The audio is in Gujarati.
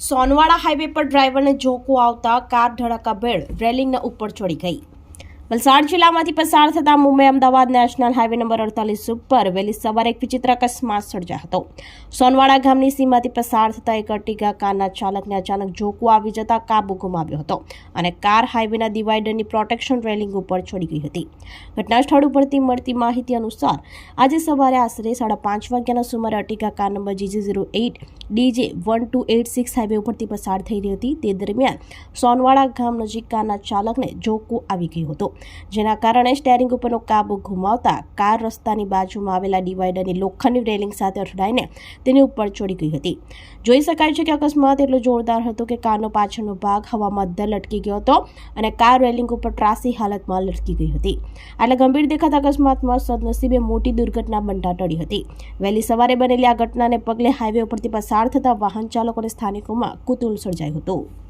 સોનવાડા હાઈવે પર ડ્રાઈવરને જોકો આવતા કાર ધડાકાભેર રેલિંગના ઉપર ચડી ગઈ. વલસાડ જિલ્લામાંથી પસાર થતા Mumbai Ahmedabad national highway number અડતાલીસ ઉપર વહેલી સવારે એક વિચિત્ર અકસ્માત સર્જાયો હતો. સોનવાડા ગામની સીમાથી પસાર થતા એક અર્ટિગા કારના ચાલકને અચાનક જોકો આવી જતા કાબુ ગુમાવ્યો હતો અને કાર હાઈવેના ડિવાઈડરની પ્રોટેક્શન રેલિંગ ઉપર છોડી ગઈ હતી. ઘટના સ્થળ ઉપરથી મળતી માહિતી અનુસાર, આજે સવારે આશરે સાડા પાંચ વાગ્યાના સુમારે Ertiga car number GG zero eight, DJ one two eight six highway ઉપરથી પસાર થઈ રહી હતી. તે દરમિયાન સોનવાડા ગામ નજીક કારના ચાલકને જોકો આવી ગયો હતો. જેના કારણે સ્ટેરિંગ ઉપરનો કાબુ ગુમાવતા કાર રસ્તાની બાજુમાં આવેલા ડિવાઈડરની લોખંડની રેલિંગ સાથે અથડાઈને તેની ઉપર ચડી ગઈ હતી. જોઈ શકાય છે કે અકસ્માત એટલો જોરદાર હતો કે કારનો પાછળનો ભાગ હવામાં અદ્ધર લટકી ગયો હતો અને કાર રેલિંગ ઉપર ત્રાસી હાલતમાં લટકી ગઈ હતી. આટલા ગંભીર દેખાતા અકસ્માતમાં સદનસીબે મોટી દુર્ઘટના બનતા ટળી હતી. વહેલી સવારે બનેલી આ ઘટનાને પગલે હાઈવે ઉપરથી પસાર થતા વાહન ચાલકો અને સ્થાનિકોમાં કુતુલ સર્જાયું હતું.